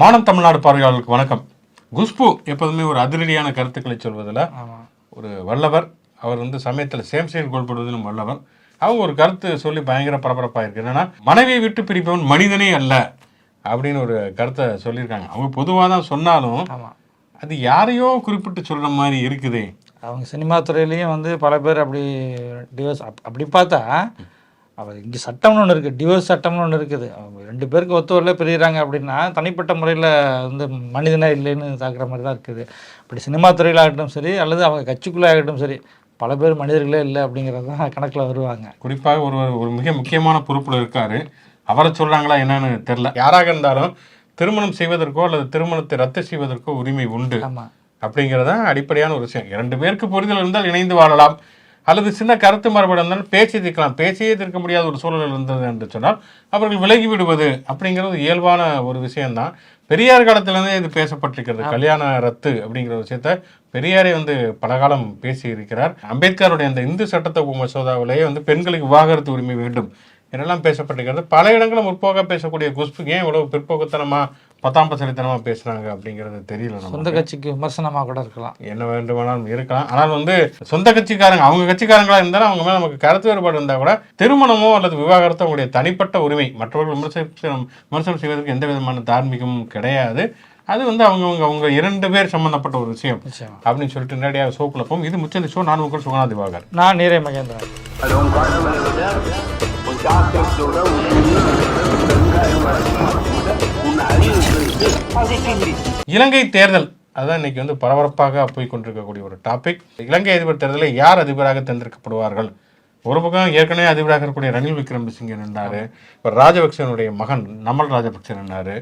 மானம் தமிழ்நாடு பார்வையாளர்களுக்கு வணக்கம். குஷ்பு எப்போதுமே ஒரு அதிரடியான கருத்துக்களை சொல்வதில் ஒரு வல்லவர் அவர் வந்து சமயத்தில் சேம் சைடு கோல்படுவதிலும் வல்லவர். அவங்க ஒரு கருத்து சொல்லி பயங்கர பரபரப்பாக இருக்கு என்னன்னா மனைவியை விட்டு பிரிப்பவன் மனிதனே அல்ல அப்படின்னு ஒரு கருத்தை சொல்லியிருக்காங்க. அவங்க பொதுவாக தான் சொன்னாலும் அது யாரையோ குறிப்பிட்டு சொல்ற மாதிரி இருக்குதே. அவங்க சினிமா துறையிலையும் வந்து பல பேர் அப்படி டிவோர்ஸ் அப் அப்படி பார்த்தா அவர் இங்கே சட்டம்னு ஒன்று இருக்குது டிவோர்ஸ் சட்டம்னு ஒன்று இருக்குது. அவங்க ரெண்டு பேருக்கு ஒத்து வரல பிரியுறாங்க அப்படின்னா தனிப்பட்ட முறையில் வந்து மனிதனே இல்லைன்னு தாக்குற மாதிரி தான் இருக்குது. இப்படி சினிமா துறையில் ஆகட்டும் சரி அல்லது அவங்க கட்சிக்குள்ளே ஆகட்டும் சரி பல பேர் மனிதர்களே இல்லை அப்படிங்கிறது தான் கணக்கில் வருவாங்க. குறிப்பாக ஒரு ஒரு மிக முக்கியமான பொறுப்புல இருக்காரு. அவரை சொல்றாங்களா என்னன்னு தெரியல. யாராக இருந்தாலும் திருமணம் செய்வதற்கோ அல்லது திருமணத்தை ரத்து செய்வதற்கோ உரிமை உண்டு. ஆமாம் அப்படிங்கிறது தான் அடிப்படையான ஒரு விஷயம். இரண்டு பேருக்கு புரிதல் இருந்தால் இணைந்து வாழலாம். அல்லது சின்ன கருத்து மாறுபாடு இருந்தாலும் பேசி தீர்க்கலாம். பேசியே தீர்க்க முடியாத ஒரு சூழல் இருந்தது என்று சொன்னால் அவர்கள் விலகி விடுவது அப்படிங்கிறது இயல்பான ஒரு விஷயம்தான். பெரியார் காலத்திலிருந்தே இது பேசப்பட்டிருக்கிறது. கல்யாண ரத்து அப்படிங்கிற விஷயத்த பெரியாரே வந்து பல காலம் பேசி இருக்கிறார் அம்பேத்கருடைய அந்த இந்து சட்டத்த மசோதாவிலேயே வந்து பெண்களுக்கு விவாகரத்து உரிமை வேண்டும் என்னெல்லாம் பேசப்பட்டிருக்கிறது? பல இடங்களும் முற்போக்கா பேசக்கூடிய குஷ்புக்கு ஏன் இவ்வளவு பிற்போக்குத்தனமா பத்தாம் பசலித்தனமா பேசுறாங்க அப்படிங்கிறது தெரியல நம்ம சொந்த கட்சிக்கு விமர்சனமாக கூட இருக்கலாம். என்ன வேண்டுமானாலும் இருக்கலாம். ஆனால் வந்து சொந்த கட்சிக்காரங்க அவங்க கட்சிக்காரங்களா இருந்தாலும் அவங்க மேல நமக்கு கருத்து வேறுபாடு இருந்தா கூட திருமணமோ அல்லது விவாகரத்தோ அவங்களுடைய தனிப்பட்ட உரிமை மற்றவர்கள் விமர்சனம் விமர்சனம் செய்வதற்கு எந்த விதமான தார்மீகமும் கிடையாது. அது வந்து அவங்கவங்க அவங்க இரண்டு பேர் சம்பந்தப்பட்ட ஒரு விஷயம் அப்படின்னு சொல்லிட்டு நேரடியாக ஷோக்குள்ள போகும். இது முச்சந்தி ஷோ. நான் உங்கள் சுகனா திவாகர். நான் நீரை மகேந்திரன். Allons, இலங்கை தேர்தல். அதுதான் இன்னைக்கு வந்து பரபரப்பாக போய் கொண்டிருக்கக்கூடிய ஒரு டாபிக் இலங்கை அதிபர் தேர்தலில் யார் அதிபராக தேர்ந்தெடுக்கப்படுவார்கள்? ஒரு பக்கம் ஏற்கனவே அதிபராக இருக்கக்கூடிய ரணில் விக்ரமசிங்கே நின்றாரு இப்போ ராஜபக்சனுடைய மகன் நமல் ராஜபக்சே நின்றாரு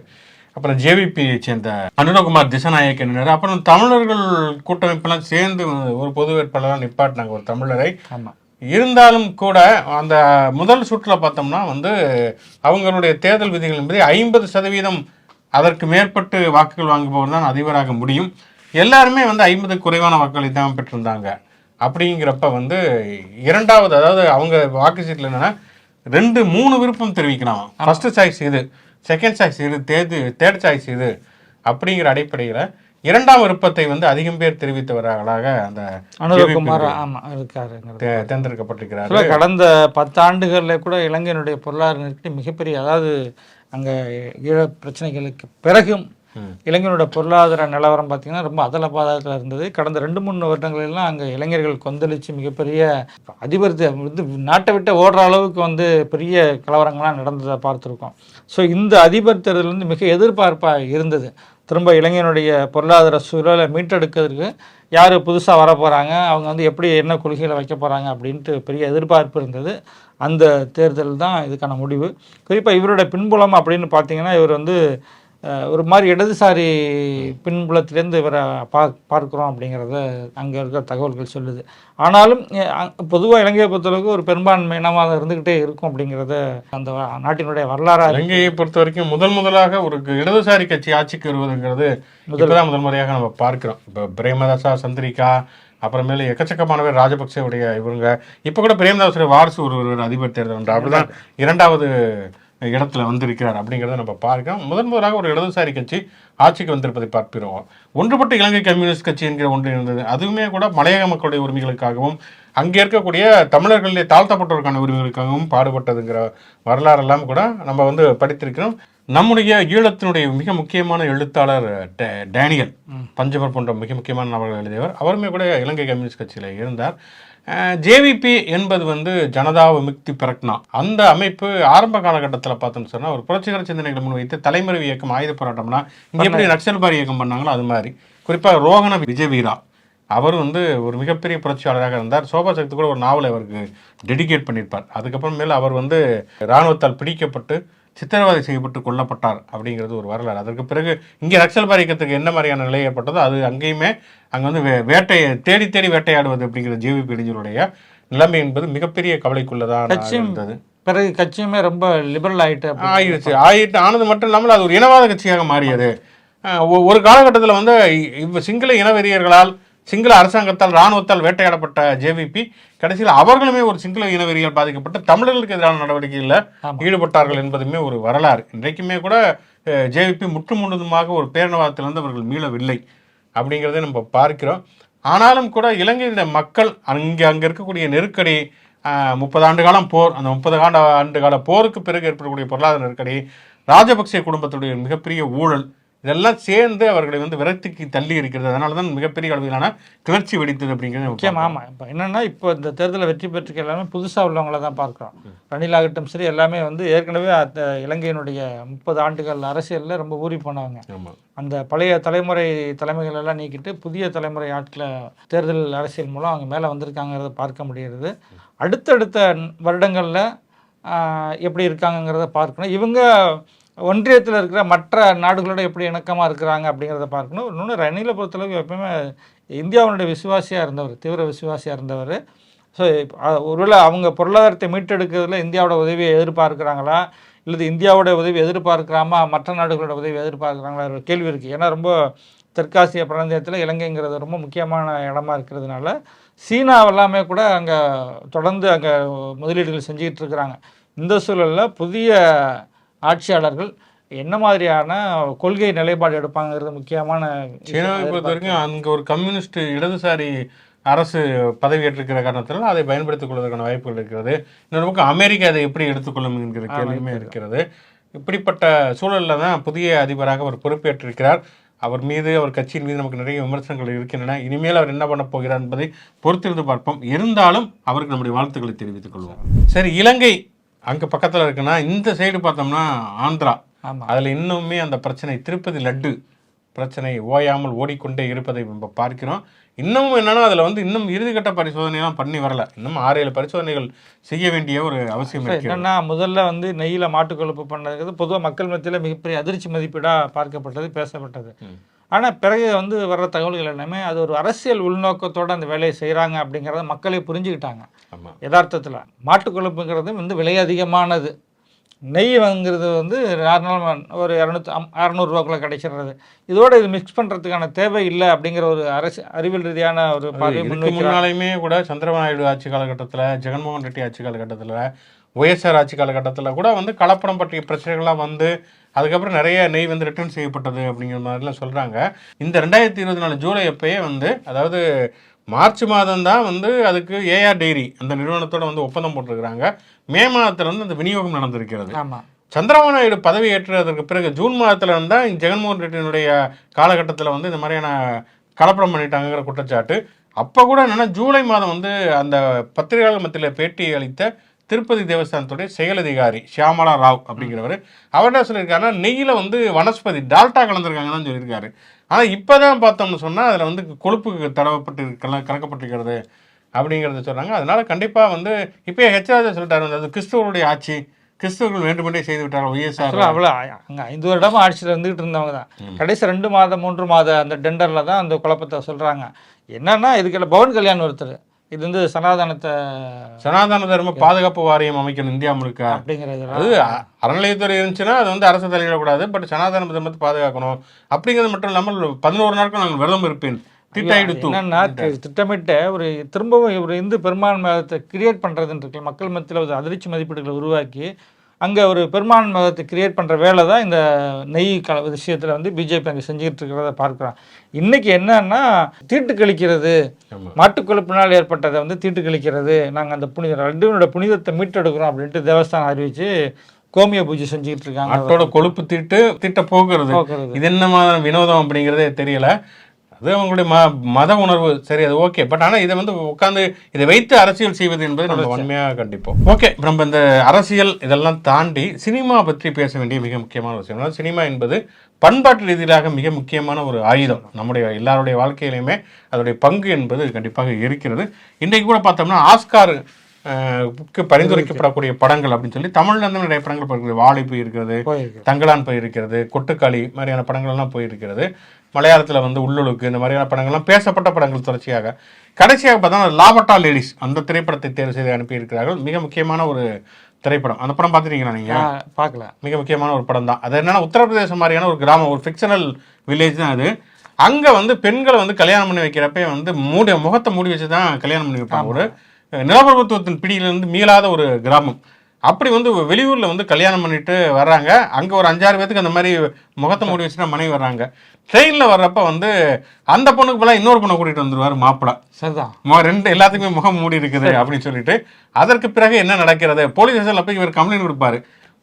அப்புறம் ஜேவிபியை சேர்ந்த அனுரகுமார் திசநாயக்க நின்றாரு அப்புறம் தமிழர்கள் கூட்டமைப்பெல்லாம் சேர்ந்து ஒரு பொது வேட்பாளராக நிப்பாட்டினாங்க ஒரு தமிழரை. ஆமாம் இருந்தாலும் கூட அந்த முதல் சுற்றுல பார்த்தோம்னா வந்து அவங்களுடைய தேர்தல் விதிகள் என்பது ஐம்பது சதவீதம் அதற்கு மேற்பட்டு வாக்குகள் வாங்குபவர் தான் அதிபராக முடியும். எல்லாருமே வந்து ஐம்பது குறைவான வாக்குகளை தான் பெற்றிருந்தாங்க. அப்படிங்கிறப்ப வந்து இரண்டாவது அதாவது அவங்க வாக்கு சீட்டில் என்னன்னா ரெண்டு மூணு விருப்பம் தெரிவிக்கலாம் ஃபர்ஸ்ட் சாய்ஸ் இது செகண்ட் சாய்ஸ் இது தேர்து தேர்ட் சாய்ஸ் இது அப்படிங்கிற அடிப்படையில் இரண்டாம் விருப்பத்தை வந்து அதிகம் பேர் தெரிவித்தவர்களாக அந்த அனுரகுமார் ஆமாம் இருக்காருங்கிறது. தே- தேர்ந்தெடுக்கப்பட்டிருக்கிறார். கடந்த பத்தாண்டுகளில் கூட இலங்கையினுடைய பொருளாதார நெருக்கடி மிகப்பெரிய அதாவது அங்கே ஈழ பிரச்சனைகளுக்கு பிறகும் இலங்கையினுடைய பொருளாதார நிலவரம் பார்த்திங்கன்னா ரொம்ப அதல பாதாளத்தில் இருந்தது. கடந்த ரெண்டு மூணு வருடங்களெல்லாம் அங்கே இளைஞர்கள் கொந்தளித்து மிகப்பெரிய அதிபர் வந்து நாட்டை விட்டு ஓடுற அளவுக்கு வந்து பெரிய கலவரங்கள்லாம் நடந்ததை பார்த்துருக்கோம். ஸோ இந்த அதிபர் தேர்தல் வந்து மிக எதிர்பார்ப்பாக இருந்தது. திரும்ப இளைஞனுடைய பொருளாதார சூழலை மீட்டெடுக்கிறதுக்கு யார் புதுசாக வர போகிறாங்க அவங்க வந்து எப்படி என்ன கொள்கைகளை வைக்க போகிறாங்க அப்படின்ட்டு பெரிய எதிர்பார்ப்பு இருந்தது. அந்த தேர்தல் தான் இதுக்கான முடிவு. குறிப்பாக இவருடைய பின்புலம் அப்படின்னு பார்த்தீங்கன்னா இவர் வந்து ஒரு மாதிரி இடதுசாரி பின்புலத்திலேருந்து இவரை பா பார்க்குறோம் அப்படிங்கிறத அங்கே இருக்கிற தகவல்கள் சொல்லுது. ஆனாலும் பொதுவாக இலங்கையை பொறுத்தளவுக்கு ஒரு பெரும்பான்மை இனமாக இருந்துக்கிட்டே இருக்கும் அப்படிங்கிறத அந்த நாட்டினுடைய வரலாறு இலங்கையை பொறுத்த வரைக்கும் முதல் முதலாக ஒரு இடதுசாரி கட்சி ஆட்சிக்கு வருவதுங்கிறது இப்பதான் முதல் முறையாக நம்ம பார்க்கிறோம். இப்போ பிரேமதாசா சந்திரிகா அப்புறமேல எக்கச்சக்கமானவர் ராஜபக்சேவுடைய இவங்க. இப்போ கூட பிரேமதாசுடைய வாரிசு ஒரு ஒரு அதிபர் தேர்தல் அப்படிதான் இரண்டாவது இடத்துல வந்திருக்கிறார் அப்படிங்கிறத நம்ம பார்க்கிறோம் முதன் முதலாக ஒரு இடதுசாரி கட்சி ஆட்சிக்கு வந்திருப்பதை பார்க்கிறோம் ஒன்றுபட்ட இலங்கை கம்யூனிஸ்ட் கட்சி என்கிற ஒன்று இருந்தது. அதுவுமே கூட மலையக மக்களுடைய உரிமைகளுக்காகவும் அங்கே இருக்கக்கூடிய தமிழர்களுடைய தாழ்த்தப்பட்டோருக்கான உரிமைகளுக்காகவும் பாடுபட்டதுங்கிற வரலாறெல்லாம் கூட நம்ம வந்து படித்திருக்கிறோம். நம்முடைய ஈழத்தினுடைய மிக முக்கியமான எழுத்தாளர் டேனியல் பஞ்சவர் போன்ற மிக முக்கியமான நபர்கள் எழுதியவர். அவருமே கூட இலங்கை கம்யூனிஸ்ட் கட்சியில் இருந்தார். ஜேவிபி என்பது வந்து ஜனதா விமுக்தி பிரக்னா. அந்த அமைப்பு ஆரம்ப காலகட்டத்தில் பார்த்தோம்னு சொன்னால் ஒரு புரட்சிகர சிந்தனைகளை முன்வைத்து தலைமறைவு இயக்கம் ஆயுத போராட்டம்னா இங்கே எப்படி நக்சல்பாரி இயக்கம் பண்ணாங்களோ அது மாதிரி. குறிப்பாக ரோகண விஜயவீரா. அவர் வந்து ஒரு மிகப்பெரிய புரட்சியாளராக இருந்தார். சோபா சக்தி கூட ஒரு நாவலை அவருக்கு டெடிகேட் பண்ணியிருப்பார் அதுக்கப்புறம் மேல அவர் வந்து இராணுவத்தால் பிடிக்கப்பட்டு சித்திரவதை செய்யப்பட்டு கொல்லப்பட்டார் அப்படிங்கிறது ஒரு வரலாறு. அதற்கு பிறகு இங்கே நக்சல்பாரி இயக்கத்துக்கு என்ன மாதிரியான நிலை ஏற்பட்டதோ அது அங்கேயுமே அங்கே வந்து வே- வேட்டையை தேடி தேடி வேட்டையாடுவது அப்படிங்கிற ஜேவிபி இளைஞருடைய நிலைமை என்பது மிகப்பெரிய கவலைக்குள்ளதான் இருந்தது. பிறகு கட்சியுமே ரொம்ப லிபரல் அப்படி ஆயிடுச்சு. ஆயிட்டு ஆனது மட்டும் இல்லாமல் அது ஒரு இனவாத கட்சியாக மாறியது. ஒரு காலகட்டத்தில் வந்து சிங்கள இனவெறியர்களால் சிங்கள அரசாங்கத்தால் இராணுவத்தால் வேட்டையாடப்பட்ட ஜேவிபி கடைசியில் அவர்களுமே ஒரு சிங்கள இனவெறியால் பாதிக்கப்பட்டு தமிழர்களுக்கு எதிரான நடவடிக்கைகளில் ஈடுபட்டார்கள் என்பதுமே ஒரு வரலாறு. இன்றைக்குமே கூட ஜேவிபி முற்று முழுதுமாக ஒரு பேரினவாதத்திலிருந்து அவர்கள் மீளவில்லை அப்படிங்கிறதை நம்ம பார்க்கிறோம். ஆனாலும் கூட இலங்கையினுடைய மக்கள் அங்கே அங்கே இருக்கக்கூடிய நெருக்கடி முப்பது ஆண்டு காலம் போர் அந்த முப்பது ஆண்டு ஆண்டு கால போருக்கு பிறகு ஏற்படக்கூடிய பொருளாதார நெருக்கடி ராஜபக்சே குடும்பத்துடைய மிகப்பெரிய ஊழல் இதெல்லாம் சேர்ந்து அவர்களை வந்து விரக்திக்கு தள்ளி இருக்கிறது. அதனால தான் மிகப்பெரிய அளவிலான கிளர்ச்சி வெடித்தது அப்படிங்கிறது முக்கியம் ஆமாம் இப்போ என்னன்னா இப்போ இந்த தேர்தலில் வெற்றி பெற்றுக்க எல்லாமே புதுசாக உள்ளவங்கள தான் பார்க்குறோம். ரணில் ஆகட்டும் சரி எல்லாமே வந்து ஏற்கனவே அந்த இலங்கையினுடைய முப்பது ஆண்டுகள் அரசியலில் ரொம்ப ஊறி போனவங்க. அந்த பழைய தலைமுறை தலைமைகள் எல்லாம் நீக்கிட்டு புதிய தலைமுறை ஆட்களை தேர்தல் அரசியல் மூலம் அவங்க மேலே வந்திருக்காங்கிறத பார்க்க முடிகிறது. அடுத்தடுத்த வருடங்களில் எப்படி இருக்காங்கங்கிறத பார்க்கணும். இவங்க ஒன்றியத்தில் இருக்கிற மற்ற நாடுகளோட எப்படி இணக்கமாக இருக்கிறாங்க அப்படிங்கிறத பார்க்கணும். இன்னொன்று ரணிலை பொறுத்தளவுக்கு எப்பவுமே இந்தியாவுடைய விசுவாசியாக இருந்தவர் தீவிர விசுவாசியாக இருந்தவர். ஸோ ஒருவேளை அவங்க பொருளாதாரத்தை மீட்டெடுக்கிறதுல இந்தியாவோட உதவியை எதிர்பார்க்குறாங்களா? இல்லது இந்தியாவோட உதவி எதிர்பார்க்குறாமா? மற்ற நாடுகளோட உதவி எதிர்பார்க்குறாங்களா? ஒரு கேள்வி இருக்குது ஏன்னா ரொம்ப தெற்காசிய பிராந்தியத்தில் இலங்கைங்கிறது ரொம்ப முக்கியமான இடமா இருக்கிறதுனால சீனா எல்லாமே கூட அங்கே தொடர்ந்து அங்கே முதலீடுகள் செஞ்சுக்கிட்டு இருக்கிறாங்க. இந்த சூழலில் புதிய ஆட்சியாளர்கள் என்ன மாதிரியான கொள்கை நிலைப்பாடு எடுப்பாங்கிறது முக்கியமான. சீனாவை பொறுத்த வரைக்கும் அங்கே ஒரு கம்யூனிஸ்ட் இடதுசாரி அரசு பதவியேற்றிருக்கிற காரணத்தினால் அதை பயன்படுத்திக் கொள்வதற்கான வாய்ப்புகள் இருக்கிறது. இன்னொரு பக்கம் அமெரிக்கா அதை எப்படி எடுத்துக்கொள்ளும் என்கிற கேள்வியுமே இருக்கிறது. இப்படிப்பட்ட சூழலில் தான் புதிய அதிபராக அவர் பொறுப்பேற்றிருக்கிறார். அவர் மீது அவர் கட்சியின் மீது நமக்கு நிறைய விமர்சனங்கள் இருக்கின்றன. இனிமேல் அவர் என்ன பண்ண போகிறார் என்பதை பொறுத்திருந்து பார்ப்போம். இருந்தாலும் அவருக்கு நம்முடைய வாழ்த்துக்களை தெரிவித்துக் கொள்வோம். சரி இலங்கை அங்கே பக்கத்தில் இருக்குன்னா இந்த சைடு பார்த்தோம்னா ஆந்திரா. ஆமா. அதில் இன்னுமே அந்த பிரச்சனை திருப்பதி லட்டு பிரச்சனை ஓயாமல் ஓடிக்கொண்டே இருப்பதை நம்ம பார்க்கிறோம். இன்னமும் என்னன்னா அதில் வந்து இன்னும் இறுதிக்கட்ட பரிசோதனையெல்லாம் பண்ணி வரல. இன்னும் ஆறு ஏழு பரிசோதனைகள் செய்ய வேண்டிய ஒரு அவசியம் என்னன்னா முதல்ல வந்து நெய்யில் மாட்டு கொழுப்பு பண்ணதுங்கிறது பொதுவாக மக்கள் மத்தியில் மிகப்பெரிய அதிர்ச்சி மதிப்பீடாக பார்க்கப்பட்டது பேசப்பட்டது. ஆனால் பிறகு வந்து வர்ற தகவல்கள் எல்லாமே அது ஒரு அரசியல் உள்நோக்கத்தோட அந்த வேலையை செய்கிறாங்க அப்படிங்கிறத மக்களே புரிஞ்சுக்கிட்டாங்க. யதார்த்தத்தில் மாட்டு கொழுப்புங்கிறது வந்து விலை அதிகமானது. நெய் வாங்குறது வந்து நார்மல் ஒரு இரநூத்தி அம் அறநூறுவாக்குள்ள கிடைச்சிடுறது. இதோட இது மிக்ஸ் பண்ணுறதுக்கான தேவை இல்லை அப்படிங்கிற ஒரு அரசு அறிவியல் ரீதியான ஒரு முன்னாலையுமே கூட சந்திரபாபு நாயுடு ஆட்சி காலகட்டத்தில் ஜெகன்மோகன் ரெட்டி ஆட்சி காலகட்டத்தில் ஒய்எஸ்ஆர் ஆட்சி காலகட்டத்தில் கூட வந்து கலப்படம் பற்றிய பிரச்சனைகள்லாம் வந்து அதுக்கப்புறம் நிறைய நெய் வந்து ரிட்டர்ன் செய்யப்பட்டது அப்படிங்கிற மாதிரிலாம் சொல்கிறாங்க இந்த ரெண்டாயிரத்தி இருபத்தி நாலு ஜூலை அப்பயே வந்து அதாவது மார்ச் மாதம் தான் வந்து அதுக்கு ஏஆர் டெய்ரி அந்த நிறுவனத்தோட வந்து ஒப்பந்தம் போட்டிருக்கிறாங்க. மே மாதத்துல வந்து அந்த விநியோகம் நடந்திருக்கிறது. ஆமாம் சந்திரபாபு நாயுடு பதவி ஏற்றதற்கு பிறகு ஜூன் மாதத்துல இருந்தால் ஜெகன்மோகன் ரெட்டியினுடைய காலகட்டத்தில் வந்து இந்த மாதிரியான கலப்படம் பண்ணிட்டாங்கிற குற்றச்சாட்டு. அப்போ கூட என்னன்னா ஜூலை மாதம் வந்து அந்த பத்திரிகையாளர் மத்தியில் பேட்டி அளித்த திருப்பதி தேவஸ்தானத்துடைய செயல் அதிகாரி ஷியாமலா ராவ் அப்படிங்கிறவர். அவர் என்ன சொல்லியிருக்காருன்னா நெய்யில் வந்து வனஸ்பதி டால்டா கலந்துருக்காங்கன்னு சொல்லியிருக்காரு. ஆனால் இப்போ தான் பார்த்தோம்னு சொன்னால் அதில் வந்து கொழுப்பு தடவப்பட்டு கல கலக்கப்பட்டிருக்கிறது அப்படிங்கிறத சொல்கிறாங்க அதனால கண்டிப்பாக வந்து இப்போ ஹெச்ராஜா சொல்லிட்டாரு. வந்து அது கிறிஸ்துவருடைய ஆட்சி கிறிஸ்துவர்கள் வேண்டுமென்றே செய்து விட்டார் ஒய்எஸ்ஆர் ஆக்சுவலாக அவ்வளோ அங்கே ஐந்து வருடமா ஆட்சியில் இருந்துகிட்டு இருந்தவங்க தான். கடைசி ரெண்டு மாதம் மூன்று மாத அந்த டெண்டரில் தான் அந்த குழப்பத்தை சொல்கிறாங்க என்னன்னா இதுக்கெல்லாம் பவன் கல்யாண் ஒருத்தர். இது வந்து சனாதனத்தை சனாதன தர்ம பாதுகாப்பு வாரியம் அமைக்கணும் இந்தியா முழுக்க. அப்படிங்கிறது அது அறநிலையத்துறை இருந்துச்சுன்னா அது வந்து அரசு தலையிடக்கூடாது பட் சனாதன தர்மத்தை பாதுகாக்கணும். அப்படிங்கிறது மட்டும் இல்லாமல் பதினோரு நாட்கள் நாங்கள் விரதம் இருப்பேன். என்னன்னா திட்டமிட்ட ஒரு திரும்பவும் ஒரு இந்து பெரும்பான்மையத்தை கிரியேட் பண்ணுறதுன்னு மக்கள் மத்தியில் ஒரு அதிர்ச்சி மதிப்பீடுகளை உருவாக்கி அங்கே ஒரு பெரும்பான்மையத்தை கிரியேட் பண்ணுற வேலை தான் இந்த நெய் க விஷயத்தில் வந்து பிஜேபி அங்கே செஞ்சுக்கிட்டு இருக்கிறத பார்க்குறோம் இன்னைக்கு என்னன்னா தீட்டு கழிக்கிறது ஆமா. மாட்டுக் கொழுப்பினால் ஏற்பட்டதை வந்து தீட்டு கழிக்கிறது நாங்கள் அந்த புனித ரெண்டுனோட புனிதத்தை மீட்டெடுக்கிறோம் அப்படின்ட்டு தேவஸ்தானம் அறிவிச்சு கோமிய பூஜை செஞ்சுக்கிட்டு இருக்காங்க ஆட்டோட கொழுப்பு தீட்டு தீட்ட போக்குறது. இது என்ன மாதிரி வினோதம் அப்படிங்கிறதே தெரியல அது அவங்களுடைய ம மத உணர்வு. சரி அது ஓகே பட் ஆனால் இதை வந்து உட்காந்து இதை வைத்து அரசியல் செய்வது என்பது நம்ம வன்மையாக கண்டிப்போம். ஓகே நம்ம இந்த அரசியல் இதெல்லாம் தாண்டி சினிமா பற்றி பேச வேண்டிய மிக முக்கியமான விஷயம். அதாவது சினிமா என்பது பண்பாட்டு ரீதியாக மிக முக்கியமான ஒரு ஆயுதம். நம்முடைய எல்லாருடைய வாழ்க்கையிலையுமே அதோடைய பங்கு என்பது கண்டிப்பாக இருக்கிறது. இன்றைக்கு கூட பார்த்தோம்னா ஆஸ்கார் பரிந்துரைக்கப்படக்கூடிய படங்கள் அப்படின்னு சொல்லி தமிழ்ல இருந்து நிறைய படங்கள் போயிருக்கிறது வாழை போயிருக்கிறது போயிருக்கு தங்கலான் போயிருக்கிறது கொட்டுக்காளி மாதிரியான படங்கள்லாம் போயிருக்கிறது. மலையாளத்தில் வந்து உள்ளுழுக்கு இந்த மாதிரியான படங்கள்லாம் பேசப்பட்ட படங்கள் தொடர்ச்சியாக. கடைசியாக பார்த்தா லாபட்டா லேடிஸ் அந்த திரைப்படத்தை தேர்வு செய்து அனுப்பியிருக்கிறார்கள். மிக முக்கியமான ஒரு திரைப்படம். அந்த படம் பார்த்துருக்கீங்களா நீங்கள் பார்க்கல. மிக முக்கியமான ஒரு படம் தான். அது என்னன்னா உத்தரப்பிரதேசம் மாதிரியான ஒரு கிராமம் ஒரு ஃபிக்ஷனல் வில்லேஜ் தான் அது. அங்கே வந்து பெண்களை வந்து கல்யாணம் பண்ணி வைக்கிறப்ப வந்து மூடி முகத்தை மூடி வச்சு தான் கல்யாணம் பண்ணி வைப்பாங்க. ஒரு நிலப்பிரபுத்துவத்தின் பிடியிலிருந்து மீளாத ஒரு கிராமம். அப்படி வந்து வெளியூர்ல வந்து கல்யாணம் பண்ணிட்டு வர்றாங்க. அங்க ஒரு அஞ்சாறு பேத்துக்கு அந்த மாதிரி முகத்தை மூடி வச்சுட்டு மனைவி வர்றாங்க. ட்ரெயின்ல வர்றப்ப வந்து அந்த பொண்ணுக்கு போல இன்னொரு பொண்ணை கூட்டிட்டு வந்துருவாரு மாப்பிள்ளை சரிதான். ரெண்டு எல்லாத்துக்குமே முகம் மூடி இருக்குது அப்படின்னு சொல்லிட்டு. அதற்கு பிறகு என்ன நடக்கிறது? போலீஸ் ஸ்டேஷன்ல போய் இவர் கம்ப்ளைண்ட் கொடுப்பாரு.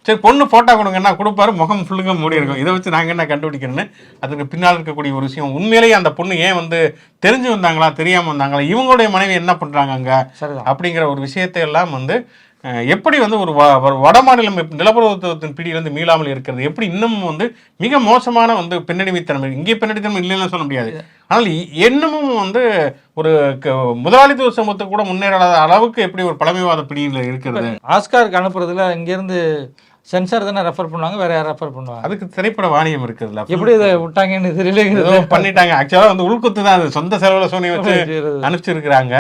சரி பொண்ணு போட்டோ கொடுங்கன்னா கொடுப்பாரு. முகம் ஃபுல்லுங்க மூடி இருக்கும். இதை வச்சு நாங்க என்ன கண்டுபிடிக்கிறேன்னு அதுக்கு பின்னால் இருக்கக்கூடிய ஒரு விஷயம். உண்மையிலேயே அந்த பொண்ணு ஏன் வந்து தெரிஞ்சு வந்தாங்களா தெரியாம வந்தாங்களா? இவங்களுடைய மனைவி என்ன பண்றாங்க அங்க? அப்படிங்கிற ஒரு விஷயத்தை எல்லாம் வந்து எப்படி வந்து ஒரு வ- ஒரு வடமாநிலம் இப்ப நிலப்பரத்துவத்தின் பிடியிலிருந்து மீளாமல் இருக்கிறது? எப்படி இன்னமும் வந்து மிக மோசமான வந்து பெண்ணடிமைத்தன்மை இங்கே பெண்ணடித்தன்மை இல்லைன்னு சொல்ல முடியாது. ஆனால் இன்னமும் வந்து ஒரு முதலாளித்துவ சமூகத்துக்கு கூட முன்னேறாத அளவுக்கு எப்படி ஒரு பழமைவாத பிடியில் இருக்கிறது? ஆஸ்காருக்கு அனுப்புறதுல இங்கேருந்து சென்சார் தானே ரெஃபர் பண்ணுவாங்க வேற யார் ரெஃபர் பண்ணுவாங்க? அதுக்கு திரைப்பட வாணியம் இருக்குதுல்ல எப்படி இதை விட்டாங்கன்னு தெரியல பண்ணிட்டாங்க. ஆக்சுவலாக வந்து உள்குத்து தான் அது. சொந்த செலவுல சோனி வச்சு அனுப்பிச்சிருக்கிறாங்க.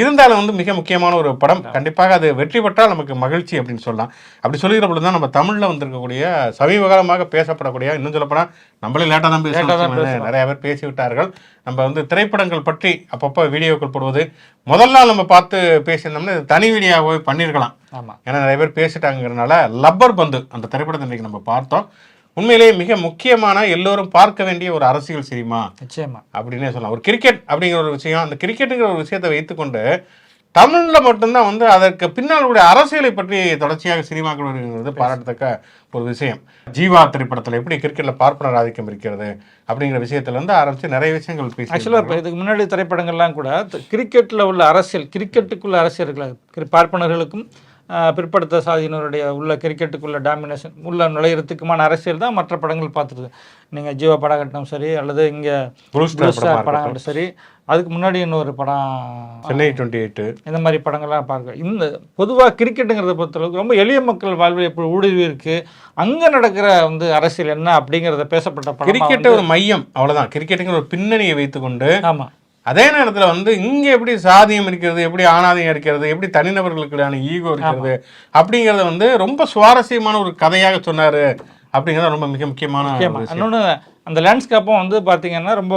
இருந்தாலும் வந்து மிக முக்கியமான ஒரு படம். கண்டிப்பாக அது வெற்றி பெற்றால் நமக்கு மகிழ்ச்சி அப்படின்னு சொல்லலாம். அப்படி சொல்லிக்கிற பொழுது தான் நம்ம தமிழில் வந்திருக்கக்கூடிய சமீப காலமாக பேசப்படக்கூடிய இன்னும் சொல்லப்போனால் நம்மளே லேட்டாக தான் பேசணும். நிறைய பேர் பேசிவிட்டார்கள். நம்ம வந்து திரைப்படங்கள் பற்றி அப்பப்போ வீடியோக்கள் போடுவது முதல் நாள் நம்ம பார்த்து பேசியிருந்தோம்னா இது தனி வீடியோவாகவே பண்ணியிருக்கலாம். ஏன்னா நிறைய பேர் பேசிட்டாங்கிறதுனால லப்பர் பந்து அந்த திரைப்படத்தை இன்னைக்கு நம்ம பார்த்தோம். உண்மையிலேயே மிக முக்கியமான எல்லோரும் பார்க்க வேண்டிய ஒரு அரசியல் சினிமா. நிச்சயமா. அப்படின்னே சொல்லலாம். ஒரு கிரிக்கெட் அப்படிங்கிற ஒரு விஷயம் அந்த கிரிக்கெட்டுங்கிற ஒரு விஷயத்தை வைத்துக்கொண்டு தமிழில் மட்டும்தான் வந்து அதற்கு பின்னால் உடைய அரசியலை பற்றி தொடர்ச்சியாக சினிமாக்கள் வருகிறது பாராட்டத்தக்க ஒரு விஷயம். ஜீவா திரைப்படத்தில் எப்படி கிரிக்கெட்டில் பார்ப்பனர் ஆதிக்கம் இருக்கிறது அப்படிங்கிற விஷயத்துல இருந்து ஆரம்பிச்சு நிறைய விஷயங்கள் பேசி ஆக்சுவலாக இப்போ இதுக்கு முன்னாடி திரைப்படங்கள்லாம் கூட கிரிக்கெட்டில் உள்ள அரசியல் கிரிக்கெட்டுக்குள்ள அரசியல் பார்ப்பனர்களுக்கும் பிற்படுத்த சாதியினருடைய உள்ள கிரிக்கெட்டுக்குள்ள டாமினேஷன் உள்ள நுழையிறதுக்குமான அரசியல் தான் மற்ற படங்கள் பார்த்துருது. நீங்கள் ஜீவா படம் கட்டணும் சரி அல்லது இங்கே கட்டணும் சரி அதுக்கு முன்னாடி இன்னொரு படம் சென்னை டுவெண்ட்டி எயிட்டு. இந்த மாதிரி படங்கள்லாம் பார்க்க இந்த பொதுவாக கிரிக்கெட்டுங்கிறத பொறுத்தளவுக்கு ரொம்ப எளிய மக்கள் வாழ்வில் எப்படி ஊடுருவி இருக்கு அங்கே நடக்கிற வந்து அரசியல் என்ன அப்படிங்கிறத பேசப்பட்ட படம் கிரிக்கெட் ஒரு மையம் அவ்வளவுதான். கிரிக்கெட்டுங்கிற ஒரு பின்னணியை வைத்துக்கொண்டு ஆமாம் அதே நேரத்துல வந்து இங்க எப்படி சாதியம் இருக்கிறது எப்படி ஆணாதியம் இருக்கிறது எப்படி தனிநபர்களுக்கான ஈகோ இருக்கிறது அப்படிங்கறத வந்து ரொம்ப சுவாரஸ்யமான ஒரு கதையாக சொன்னாரு அப்படிங்கறது ரொம்ப மிக முக்கியமான. இன்னொன்று அந்த லேண்ட்ஸ்கேப்பும் வந்து பார்த்தீங்கன்னா ரொம்ப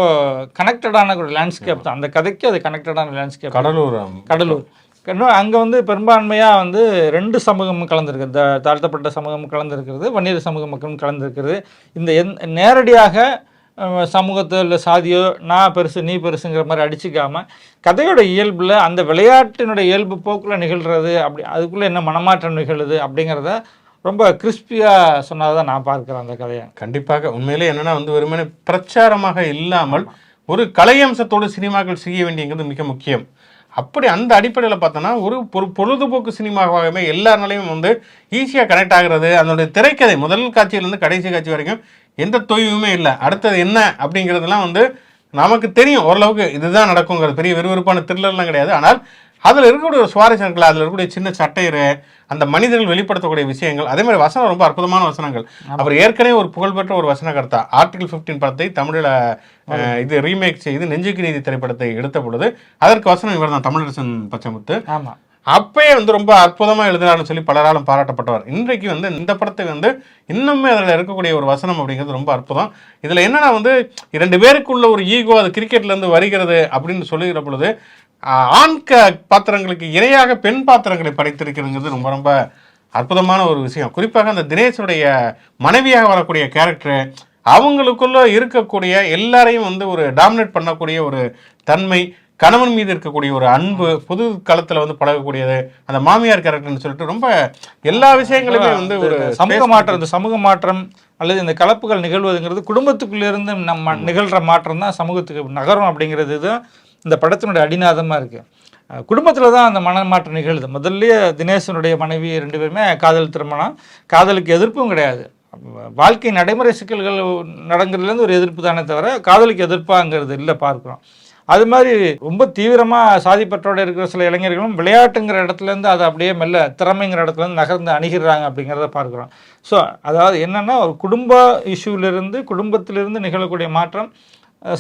கனெக்டடான ஒரு லேண்ட்ஸ்கேப் தான். அந்த கதைக்கு அது கனெக்டடான லேண்ட்ஸ்கேப் கடலூர் கடலூர். இன்னும் அங்கே வந்து பெரும்பான்மையாக வந்து ரெண்டு சமூகமும் கலந்துருக்கு த தாழ்த்தப்பட்ட சமூகம் கலந்துருக்கிறது வன்னியர் சமூக மக்களும் கலந்துருக்கிறது இந்த எந் நேரடியாக சமூகத்தோ இல்லை சாதியோ நான் பெருசு நீ பெருசுங்கிற மாதிரி அடிச்சுக்காமல் கதையோட இயல்பில் அந்த விளையாட்டினுடைய இயல்பு போக்கில் நிகழ்கிறது அப்படி அதுக்குள்ளே என்ன மனமாற்றம் நிகழுது அப்படிங்கிறத ரொம்ப கிறிஸ்பியாக சொன்னதை நான் பார்க்குறேன் அந்த கதையை. கண்டிப்பாக. உண்மையிலே என்னென்னா வந்து வெறுமனே பிரச்சாரமாக இல்லாமல் ஒரு கலையம்சத்தோடு சினிமாக்கள் செய்ய வேண்டியங்கிறது மிக முக்கியம். அப்படி அந்த அடிப்படையில் பார்த்தோன்னா ஒரு பொரு பொழுதுபோக்கு சினிமாவாகவே எல்லாருனாலையும் வந்து ஈஸியாக கனெக்ட் ஆகிறது அதனுடைய திரைக்கதை முதல் காட்சியிலேருந்து கடைசி காட்சி வரைக்கும் எந்த தொய்வுமே இல்லை. அடுத்தது என்ன அப்படிங்கிறதுலாம் வந்து நமக்கு தெரியும். ஓரளவுக்கு இதுதான் நடக்குங்கிறது பெரிய விறுவிறுப்பான த்ரில்லர்லாம் கிடையாது. ஆனால் அதில் இருக்கக்கூடிய ஒரு சுவாரஸ்யம் இருக்குல்ல அதில் இருக்கக்கூடிய சின்ன சட்டையரு அந்த மனிதர்கள் வெளிப்படுத்தக்கூடிய விஷயங்கள் அதே மாதிரி வசனம் ரொம்ப அற்புதமான வசனங்கள். அவர் ஏற்கனவே ஒரு புகழ்பெற்ற ஒரு வசனகர்த்தா. ஆர்டிகல் 15 படத்தை தமிழில் இது ரீமேக் செய்து நெஞ்சுக்கு நீதி திரைப்படத்தை எடுத்த பொழுது அதற்கு வசனம் இவர் தான் தமிழரசன் பச்சைமுத்து. ஆமாம் அப்பயே வந்து ரொம்ப அற்புதமா எழுதினார்னு சொல்லி பலராலும் பாராட்டப்பட்டவர். இன்றைக்கு வந்து இந்த படத்தை வந்து இன்னுமே அதில் இருக்கக்கூடிய ஒரு வசனம் அப்படிங்கிறது ரொம்ப அற்புதம். இதில் என்னன்னா வந்து இரண்டு பேருக்குள்ள ஒரு ஈகோ அது கிரிக்கெட்ல இருந்து வருகிறது அப்படின்னு சொல்லுகிற பொழுது ஆண் க பாத்திரங்களுக்கு இணையாக பெண் பாத்திரங்களை படைத்திருக்கிறதுங்கிறது ரொம்ப ரொம்ப அற்புதமான ஒரு விஷயம். குறிப்பாக அந்த தினேஷுடைய மனைவியாக வரக்கூடிய கேரக்டர் அவங்களுக்குள்ள இருக்கக்கூடிய எல்லாரையும் வந்து ஒரு டாமினேட் பண்ணக்கூடிய ஒரு தன்மை கணவன் மீது இருக்கக்கூடிய ஒரு அன்பு புது களத்துல வந்து பழகக்கூடியது அந்த மாமியார் கேரக்டர்னு சொல்லிட்டு ரொம்ப எல்லா விஷயங்களுமே வந்து ஒரு சமூக மாற்றம் இந்த சமூக மாற்றம் அல்லது இந்த கலப்புகள் நிகழ்வதுங்கிறது குடும்பத்துக்குள்ளேருந்து நம்ம நிகழ்கிற மாற்றம் தான் சமூகத்துக்கு நகரும் அப்படிங்கிறது தான் இந்த படத்தினுடைய அடிநாதமாக இருக்குது குடும்பத்தில் தான் அந்த மனமாற்றம் நிகழுது. முதல்லயே தினேசனுடைய மனைவி ரெண்டு பேருமே காதல் திருமணம். காதலுக்கு எதிர்ப்பும் கிடையாது. வாழ்க்கை நடைமுறை சிக்கல்கள் நடங்கிறதுலேருந்து ஒரு எதிர்ப்பு தானே தவிர காதலுக்கு எதிர்ப்பாங்கிறது இல்லை பார்க்குறோம். அது மாதிரி ரொம்ப தீவிரமாக சாதிப்பற்றோடு இருக்கிற சில இளைஞர்களும் விளையாட்டுங்கிற இடத்துலேருந்து அதை அப்படியே மெல்ல திறமைங்கிற இடத்துலேருந்து நகர்ந்து அணுகிறாங்க அப்படிங்கிறத பார்க்குறோம். ஸோ அதாவது என்னென்னா ஒரு குடும்ப இஷ்யூலேருந்து குடும்பத்திலிருந்து நிகழக்கூடிய மாற்றம்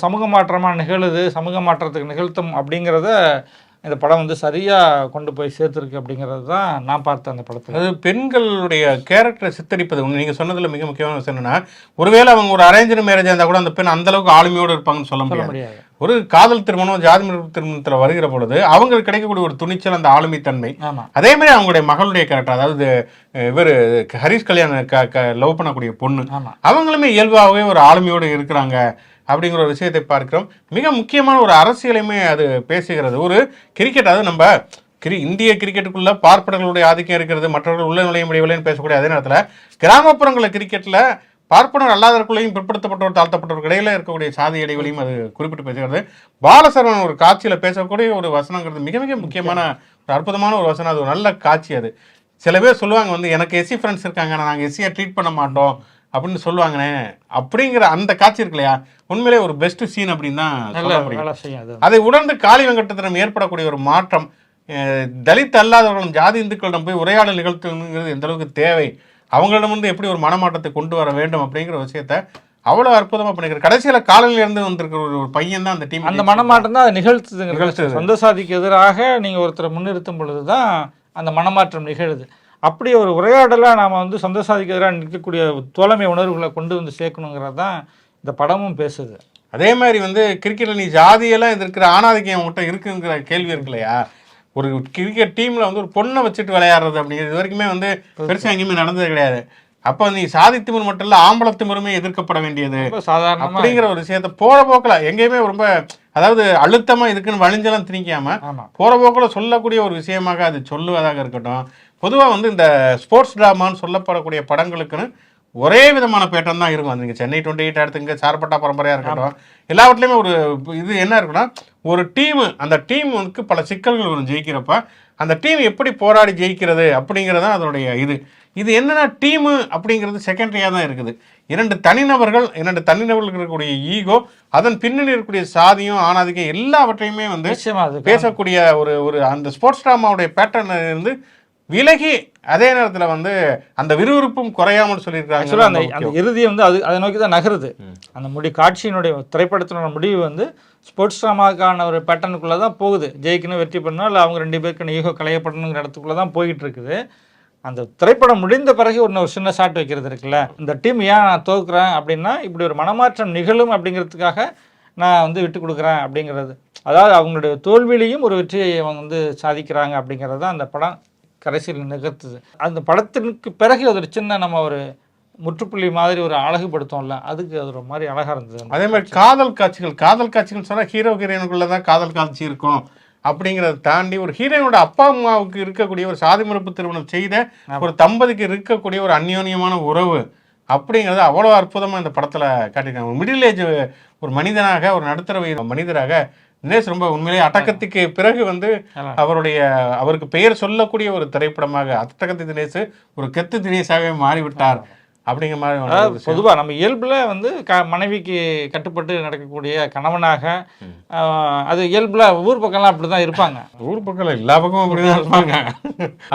சமூக மாற்றமாக நிகழுது சமூக மாற்றத்துக்கு நிகழ்த்தும் அப்படிங்கிறத இந்த படம் வந்து சரியாக கொண்டு போய் சேர்த்துருக்கு அப்படிங்கிறது தான் நான் பார்த்த அந்த படத்தில். அது பெண்களுடைய கேரக்டரை சித்தரிப்பது. ஒண்ணு நீங்க சொன்னதுல மிக முக்கியமான விஷயம் என்னன்னா ஒருவேளை அவங்க ஒரு அரேஞ்சு மேரேஜ் இருந்தா கூட அந்த பெண் அந்த அளவுக்கு ஆளுமையோடு இருப்பாங்கன்னு சொல்ல முடியாது. ஒரு காதல் திருமணம் ஜாதி திருமணத்துல வருகிற பொழுது அவங்களுக்கு கிடைக்கக்கூடிய ஒரு துணிச்சல் அந்த ஆளுமைத்தன்மை. அதே மாதிரி அவங்களுடைய மகளுடைய கேரக்டர் அதாவது இவர் ஹரிஷ் கல்யாண் லவ் பண்ணக்கூடிய பொண்ணு. அவங்களுமே இயல்பாகவே ஒரு ஆளுமையோடு இருக்கிறாங்க. அப்படிங்கிற ஒரு விஷயத்தை பார்க்கிறோம். மிக முக்கியமான ஒரு அரசியலையுமே அது பேசுகிறது. ஒரு கிரிக்கெட் அது நம்ம கிரி இந்திய கிரிக்கெட்டுக்குள்ள பார்ப்பனர்களுடைய ஆதிக்கம் இருக்கிறது மற்றவர்கள் உள்ள நுழைய முடியவில்லைன்னு பேசக்கூடிய அதே நேரத்தில் கிராமப்புறங்களில் கிரிக்கெட்டில் பார்ப்பனர் அல்லாதவர்களையும் பிற்படுத்தப்பட்டவர் தாழ்த்தப்பட்டவர் இடையில இருக்கக்கூடிய சாதி இடைவெளியும் அது குறிப்பிட்டு பேசுகிறது. பாலசரவன் ஒரு காட்சியில் பேசக்கூடிய ஒரு வசனங்கிறது மிக மிக முக்கியமான ஒரு அற்புதமான ஒரு வசனம். அது ஒரு நல்ல காட்சி அது. சில பேர் சொல்லுவாங்க வந்து எனக்கு எஸ்சி ஃப்ரெண்ட்ஸ் இருக்காங்க நாங்கள் எஸ்சியை ட்ரீட் பண்ண மாட்டோம். அப்படின்னு சொல்லுவாங்கண்ணே. அப்படிங்கிற அந்த காட்சி இருக்கு இல்லையா? உண்மையிலே ஒரு பெஸ்ட் சீன் அப்படின்னு தான் அது. உணர்ந்து காளி வெங்கடத்திடம் ஏற்படக்கூடிய ஒரு மாற்றம் தலித் அல்லாதவர்களும் ஜாதி இந்துக்களிடம் போய் உரையாடல் நிகழ்த்துங்கிறது எந்த அளவுக்கு தேவை அவங்களிடம் வந்து எப்படி ஒரு மனமாற்றத்தை கொண்டு வர வேண்டும் அப்படிங்கிற விஷயத்த அவ்வளவு அற்புதமா பண்ணிக்கிற கடைசியில காலையில இருந்து வந்திருக்கிற ஒரு பையன் தான் அந்த டீம் அந்த மனமாற்றம் தான் அது நிகழ்த்துதுங்க நிகழ்த்துது. சொந்த சாதிக்கு எதிராக நீங்கள் ஒருத்தரை முன்னிறுத்தும் பொழுது தான் அந்த மனமாற்றம் நிகழுது. அப்படி ஒரு உரையாடலாக நாம் வந்து சொந்த சாதிக்கு எதிராக நிற்கக்கூடிய தோழமை உணர்வுகளை கொண்டு வந்து சேர்க்கணுங்கிறது தான் இந்த படமும் பேசுது. அதே மாதிரி வந்து கிரிக்கெட்ல நீ ஜாதியெல்லாம் எதிர்க்கிற ஆணாதிக்கம் உங்ககிட்ட இருக்குங்கிற கேள்வி இருக்கு இல்லையா? ஒரு கிரிக்கெட் டீம்ல வந்து ஒரு பொண்ணை வச்சுட்டு விளையாடுறது அப்படிங்கிறது இது வரைக்குமே வந்து பெருசா எங்கேயுமே நடந்தது கிடையாது. அப்போ நீ சாதி திமிர் மட்டும் இல்ல ஆம்பள திமிருமே எதிர்க்கப்பட வேண்டியது. சாதாரணமாக அப்படிங்கிற ஒரு விஷயத்த போற போக்குல எங்கேயுமே ரொம்ப அதாவது அழுத்தமா இதுக்குன்னு வழிஞ்செல்லாம் திணிக்காம போற போக்குல சொல்லக்கூடிய ஒரு விஷயமாக அது சொல்லுவதாக இருக்கட்டும். பொதுவா வந்து இந்த ஸ்போர்ட்ஸ் டிராமான்னு சொல்லப்படக்கூடிய படங்களுக்குன்னு ஒரே விதமான பேட்டர்ன் தான் இருக்கும். அது நீங்க சென்னை டுவெண்ட்டி எயிட் எடுத்துங்க சார்பட்டா பரம்பரையா இருக்கட்டும். எல்லாவற்றிலையுமே ஒரு இது என்ன இருக்குன்னா ஒரு டீம் அந்த டீமுக்கு பல சிக்கல்கள் வரும் ஜெயிக்கிறப்ப. அந்த டீம் எப்படி போராடி ஜெயிக்கிறது அப்படிங்கிறது தான் அதனுடைய இது. இது என்னன்னா டீமு அப்படிங்கிறது செகண்டரியாக தான் இருக்குது. இரண்டு தனிநபர்கள் இரண்டு தனிநபர்களுக்கு இருக்கக்கூடிய ஈகோ அதன் பின்னணி இருக்கக்கூடிய சாதியம் ஆணாதிக்கம் எல்லாவற்றையுமே வந்து பேசக்கூடிய ஒரு ஒரு அந்த ஸ்போர்ட்ஸ் ட்ராமாவுடைய பேட்டர்ன் இருந்து விலகி அதே நேரத்தில் வந்து அந்த விறுவிறுப்பும் குறையாமல் ஆக்சுவலாக அந்த சொல்லியிருக்காங்க அந்த இறுதியை வந்து அது அதை நோக்கி தான் நகருது. அந்த முடி காட்சியினுடைய திரைப்படத்தினோட முடிவு வந்து ஸ்போர்ட்ஸ் ட்ராமாக்கான ஒரு பேட்டர்னுக்குள்ளே தான் போகுது. ஜெயிக்கணும் வெற்றி பண்ணணும் இல்லை அவங்க ரெண்டு பேருக்கான ஈகோ களையப்படணுங்கிற இடத்துக்குள்ளே தான் போயிட்டு இருக்குது. அந்த திரைப்படம் முடிந்த பிறகு ஒன்று ஒரு சின்ன ஷாட் வைக்கிறது இருக்குல்ல. இந்த டீம் ஏன் நான் தோக்குறேன் அப்படின்னா இப்படி ஒரு மனமாற்றம் நிகழும் அப்படிங்கிறதுக்காக நான் வந்து விட்டு கொடுக்குறேன் அப்படிங்கிறது. அதாவது அவங்களுடைய தோல்வியிலையும் ஒரு வெற்றியை அவங்க வந்து சாதிக்கிறாங்க அப்படிங்கிறது தான் அந்த படம் கடைசியில் நிகழ்த்துது. அந்த படத்திற்கு பிறகு அது ஒரு சின்ன நம்ம ஒரு முற்றுப்புள்ளி மாதிரி ஒரு அழகுபடுத்தோம்ல. அதுக்கு அது ஒரு மாதிரி அழகாக இருந்தது. அதே மாதிரி காதல் காட்சிகள். காதல் காட்சிகள் சொன்னால் ஹீரோ ஹீரோயினுக்குள்ளே தான் காதல் காட்சி இருக்கும். அப்படிங்கிறத தாண்டி ஒரு ஹீரோயினோட அப்பா அம்மாவுக்கு இருக்கக்கூடிய ஒரு சாதி மறுப்பு திருமணம் செய்த ஒரு தம்பதிக்கு இருக்கக்கூடிய ஒரு அந்யோன்யமான உறவு அப்படிங்கிறது அவ்வளோ அற்புதமாக இந்த படத்தில் காட்டியிருக்காங்க. மிடில் ஏஜ் ஒரு மனிதனாக ஒரு நடுத்தர வயது மனிதராக தினேஷ் ரொம்ப உண்மையிலேயே அட்டகத்துக்கு பிறகு வந்து. அவருடைய அவருக்கு பெயர் சொல்லக்கூடிய ஒரு திரைப்படமாக அட்டகத்து தினேஷ் ஒரு கெத்து தினேஷாகவே மாறிவிட்டார். அப்படிங்கிற மாதிரி. பொதுவாக நம்ம இயல்புல வந்து க மனைவிக்கு கட்டுப்பட்டு நடக்கக்கூடிய கணவனாக அது இயல்புல ஊர் பக்கம்லாம் அப்படி தான் இருப்பாங்க. ஊர் பக்கம் எல்லா பக்கமும் அப்படிதான் இருப்பாங்க.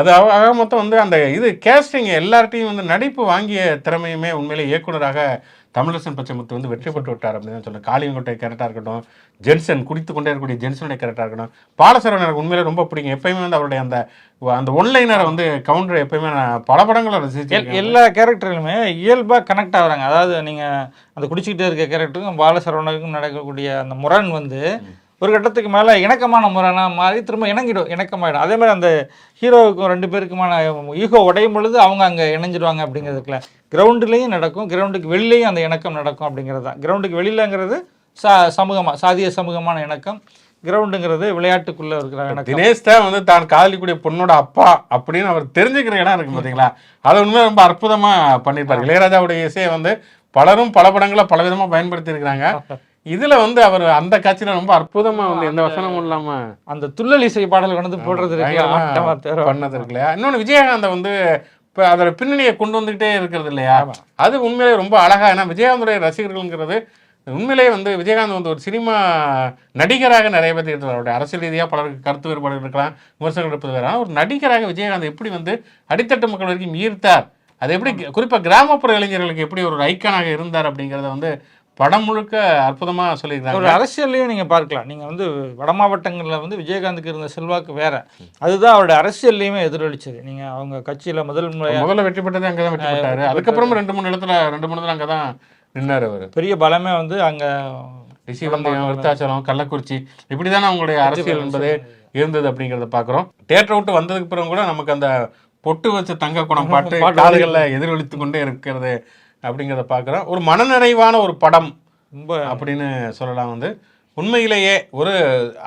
அது ஆக மொத்தம் வந்து அந்த இது கேஸ்டிங் எல்லார்ட்டையும் வந்து நடிப்பு வாங்கிய திறமையுமே உண்மையிலே இயக்குனராக தமிழரசன் பச்சைமுத்து வந்து வெற்றி பெற்று விட்டார் அப்படின்னு தான் சொல்லுவேன் காளியங்கோட்டை கேரக்டராக இருக்கட்டும் ஜென்சன் குடித்து கொண்டே இருக்கக்கூடிய ஜென்சனுடைய கேரக்டராக இருக்கட்டும் பாலசரவன் எனக்கு உண்மையிலே ரொம்ப பிடிக்கும். எப்பயுமே வந்து அவருடைய அந்த அந்த ஒன்லைனரை வந்து கவுண்டர் எப்பயுமே நான் பல படங்களை ரசிச்சிருக்கேன். எல்லா கேரக்டருமே இயல்பாக கனெக்ட் ஆகுறாங்க. அதாவது நீங்கள் அந்த குடிச்சிக்கிட்டே இருக்க கேரக்டருக்கும் பாலசரவணனுக்கும் நடக்கக்கூடிய அந்த முரண் வந்து ஒரு கட்டத்துக்கு மேலே இணக்கமான முரணாக மாறி திரும்ப இணங்கிடும் இணக்கமாயிடும். அதே மாதிரி அந்த ஹீரோவுக்கும் ரெண்டு பேருக்குமான ஈகோ உடையும் பொழுது அவங்க அங்கே இணைஞ்சிடுவாங்க அப்படிங்கிறதுக்குல கிரவுண்டுலேயும் நடக்கும் கிரவுண்டுக்கு வெளியிலையும் அந்த இணக்கம் நடக்கும் அப்படிங்கிறது தான். கிரவுண்டுக்கு வெளியிலங்கிறது சா சமூகமாக சாதிய சமூகமான இணக்கம். கிரவுண்டுங்கிறது விளையாட்டுக்குள்ளே இருக்கிற தினேஷ் தான் வந்து தான் காதலிக்கூடிய பொண்ணோட அப்பா அப்படின்னு அவர் தெரிஞ்சுக்கிற இடம் இருக்கு பாத்தீங்களா? அது உண்மையாக ரொம்ப அற்புதமா பண்ணியிருப்பாரு. இளையராஜாவுடைய இசையை வந்து பலரும் பல படங்களை பல விதமா பயன்படுத்தி இருக்கிறாங்க இதுல வந்து அவர் அந்த காட்சியில ரொம்ப அற்புதமா வந்து எந்த வசனமும் இல்லாம அந்த துள்ளல் இசை பாடல் வந்து போடுறது பண்ணது இருக்கு இல்லையா? இன்னொன்னு விஜயகாந்தை வந்து இப்போ அதோட பின்னணியை கொண்டு வந்துகிட்டே இருக்கிறது இல்லையா? அது உண்மையிலேயே ரொம்ப அழகா ஏன்னா விஜயகாந்துடைய ரசிகர்கள்ங்கிறது உண்மையிலேயே வந்து விஜயகாந்த் வந்து ஒரு சினிமா நடிகராக நிறைய பேர் இருக்கிறார். அவருடைய அரசியல் ரீதியாக பலருக்கு கருத்து வேறுபாடு இருக்கலாம் விமர்சனங்கள் இருப்பது வேறு. ஆனால் ஒரு நடிகராக விஜயகாந்த் எப்படி வந்து அடித்தட்டு மக்கள் வரைக்கும் ஈர்த்தார்? அது எப்படி குறிப்பாக கிராமப்புற இளைஞர்களுக்கு எப்படி ஒரு ஐக்கானாக இருந்தார் அப்படிங்கிறத வந்து படம் முழுக்க அற்புதமா சொல்லியிருக்காங்க. ஒரு அரசியல்லையும் நீங்க பார்க்கலாம். நீங்க வந்து வட மாவட்டங்கள்ல வந்து விஜயகாந்துக்கு இருந்த செல்வாக்கு வேற. அதுதான் அவருடைய அரசியல்லையுமே எதிரொலிச்சது. நீங்க அவங்க கட்சியில முதல் முறையா முதல்ல வெற்றி பெற்றதே அங்கதான் வெற்றி பெற்றாரு. அதுக்கப்புறம் ரெண்டு மூணு இடத்துல ரெண்டு மூணு இடத்துல அங்கதான் நின்னாரு அவரு. பெரிய பலமே வந்து அங்க ரிஷிவந்தயம் விருத்தாச்சலம் கள்ளக்குறிச்சி இப்படிதானே அவங்களுடைய அரசியல் என்பதே இருந்தது அப்படிங்கிறத பாக்குறோம் தேட்டர் விட்டு வந்ததுக்கு பிறகு கூட நமக்கு அந்த பொட்டு வச்ச தங்க குணம் பாட்டு பாட்டு காதுகள்ல எதிரொலித்து கொண்டே இருக்கிறது. அப்படிங்கிறத பாக்குறோம் ஒரு மனநிறைவான ஒரு படம் ரொம்ப அப்படின்னு சொல்லலாம் வந்து. உண்மையிலேயே ஒரு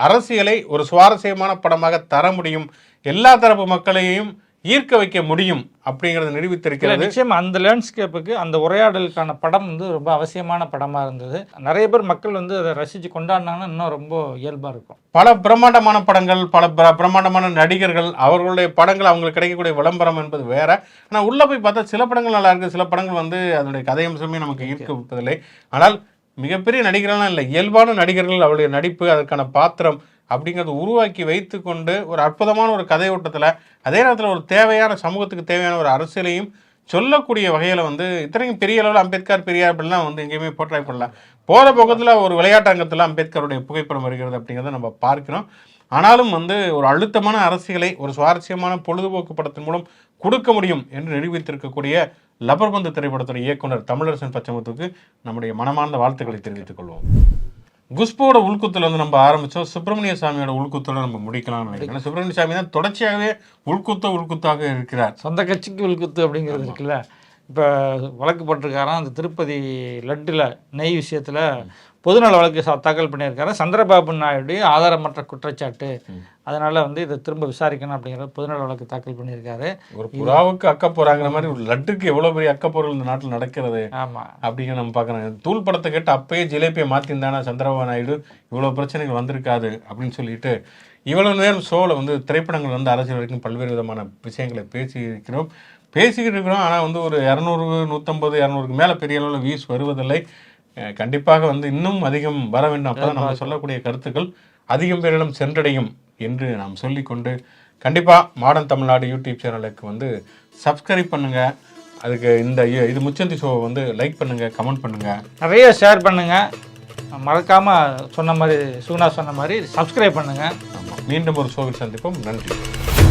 அரசியலை ஒரு சுவாரஸ்யமான படமாக தர முடியும். எல்லா தரப்பு மக்களையும் ஈர்க்க வைக்க முடியும் அப்படிங்கறத நிரூபித்திருக்கிறது. நிச்சயம் அந்த லேண்ட்ஸ்கேப்புக்கு அந்த உரையாடலுக்கான படம் வந்து ரொம்ப அவசியமான படமா இருந்தது. நிறைய பேர் மக்கள் வந்து அதை ரசிச்சு கொண்டாடினாங்கன்னா இன்னும் ரொம்ப இயல்பா இருக்கும். பல பிரம்மாண்டமான படங்கள் பல பிர- பிரம்மாண்டமான நடிகர்கள் அவர்களுடைய படங்கள் அவங்களுக்கு கிடைக்கக்கூடிய விளம்பரம் என்பது வேற. ஆனா உள்ள போய் பார்த்தா சில படங்கள் நல்லா இருக்கு சில படங்கள் வந்து அதனுடைய கதையம்சமே நமக்கு ஈர்க்க வைப்பதில்லை. ஆனால் மிகப்பெரிய நடிகர்கள்லாம் இல்லை. இயல்பான நடிகர்கள் அவருடைய நடிப்பு அதற்கான பாத்திரம் அப்படிங்கிறத உருவாக்கி வைத்துக்கொண்டு ஒரு அற்புதமான ஒரு கதை ஓட்டத்தில் அதே நேரத்தில் ஒரு தேவையான சமூகத்துக்கு தேவையான ஒரு அரசியலையும் சொல்லக்கூடிய வகையில் வந்து இத்தனைக்கும் பெரிய அளவில் அம்பேத்கர் பெரியார் அப்படிலாம் வந்து எங்கேயுமே போற்றாய் பண்ணல. போகிற பக்கத்தில் ஒரு விளையாட்டரங்கத்தில் அம்பேத்கருடைய புகைப்படம் வருகிறது அப்படிங்கிறத நம்ம பார்க்கிறோம். ஆனாலும் வந்து ஒரு அழுத்தமான அரசியலை ஒரு சுவாரஸ்யமான பொழுதுபோக்கு படத்தின் மூலம் கொடுக்க முடியும் என்று நிரூபித்திருக்கக்கூடிய லபர்பந்து திரைப்படத்துடைய இயக்குனர் தமிழரசன் பச்சமுத்துக்கு நம்முடைய மனமார்ந்த வாழ்த்துக்களை தெரிவித்துக் கொள்வோம். குஷ்போட உள்குத்துல வந்து நம்ம ஆரம்பிச்சோம். சுப்பிரமணிய சாமியோட உள்குத்தோட நம்ம முடிக்கலாம்னு நினைக்கிறேன். சுப்பிரமணிய சாமி தான் தொடர்ச்சியாகவே உள்குத்த உள்குத்தாக இருக்கிறார். சொந்த கட்சிக்கு உள்குத்து அப்படிங்கிறது இருக்குல்ல. இப்போ வழக்கு போட்டிருக்காராம் அந்த திருப்பதி லட்டில் நெய் விஷயத்தில். பொதுநல வழக்கு தாக்கல் பண்ணியிருக்காரு. சந்திரபாபு நாயுடு ஆதாரமற்ற குற்றச்சாட்டு. அதனால வந்து இதை திரும்ப விசாரிக்கணும் அப்படிங்கிற பொதுநல வழக்கு தாக்கல் பண்ணியிருக்காரு. ஒரு புறாவுக்கு அக்க போறாங்கிற மாதிரி ஒரு லட்டுக்கு எவ்வளவு பெரிய அக்கப்பொருள் இந்த நாட்டில் நடக்கிறது? ஆமாம் அப்படிங்கிற நம்ம பார்க்குறோம் தூள் படத்தை கேட்டு அப்பயே ஜிலேபியை மாற்றிருந்தானா சந்திரபாபு நாயுடு? இவ்வளோ பிரச்சனைகள் வந்திருக்காது அப்படின்னு சொல்லிட்டு இவ்வளவு நேரம் ஷோவில் வந்து திரைப்படங்கள் வந்து அரசியல் வரைக்கும் பல்வேறு விதமான விஷயங்களை பேசி இருக்கிறோம் பேசிக்கிட்டு இருக்கிறோம். ஆனால் வந்து ஒரு இரநூறு நூற்றம்பது இரநூறுக்கு மேலே பெரிய அளவில் வியூஸ் வருவதில்லை. கண்டிப்பாக வந்து இன்னும் அதிகம் வர வேண்டும். அப்போ நம்ம சொல்லக்கூடிய கருத்துக்கள் அதிகம் பேரிடம் சென்றடையும் என்று நாம் சொல்லிக்கொண்டு கண்டிப்பாக மாடர்ன் தமிழ்நாடு யூடியூப் சேனலுக்கு வந்து சப்ஸ்கிரைப் பண்ணுங்க. அதுக்கு இந்த இது முச்சந்தி ஷோவை வந்து லைக் பண்ணுங்க கமெண்ட் பண்ணுங்க. நிறைய ஷேர் பண்ணுங்கள் மறக்காமல் சொன்ன மாதிரி சுகுணா சொன்ன மாதிரி சப்ஸ்கிரைப் பண்ணுங்கள் மீண்டும் ஒரு ஷோவில் சந்திப்போம். நன்றி.